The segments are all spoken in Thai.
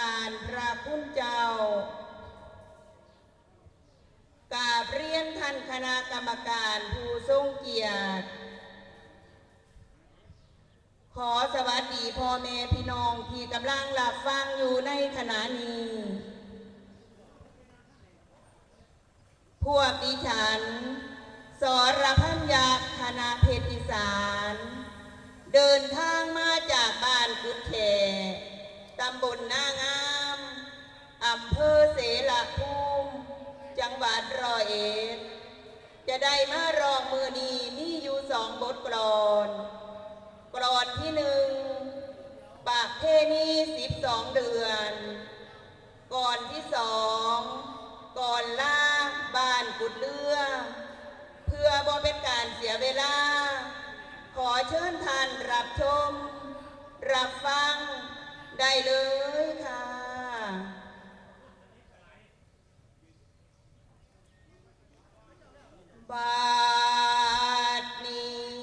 การพระคุณเจ้ากาบเรียนท่านคณะกรรมการผู้ทรงเกียรติ ขอสวัสดีพ่อแม่พี่น้องที่กำลังหลับฟังอยู่ในขณะนี้ พวกดิฉัน สรพันยักษ์คณะเพชรอีสาน เดินทางมาจากบ้านกุดแข ตำบลนางามอำเภอเสรภูมิจังหวัดร้อยเอ็ด จะได้มารองมือนีมีอยู่สองบทกลอนกรอนที่หนึ่งปากเพณีสิบสองเดือน ก่อนที่สองก่อนล่าบ้านกุดเรือ เพื่อบ่เป็นการเสียเวลา ขอเชิญท่านรับชม รับฟัง ได้เลยค่ะ บาดนี้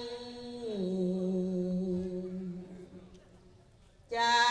จะ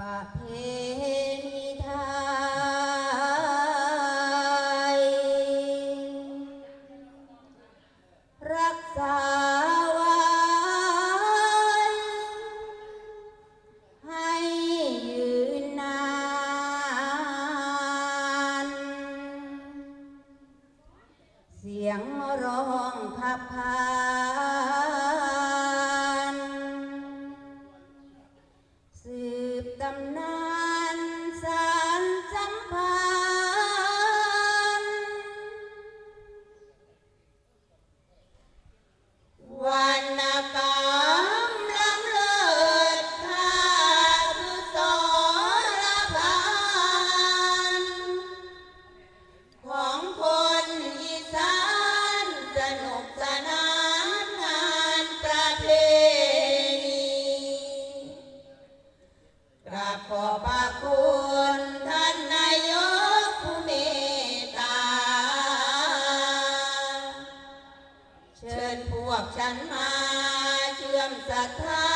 ปะเพณีไทย รักษาไว้ให้ยืนนาน เสียงร้องพับพา วกฉันมาเชื่อมศรัทธา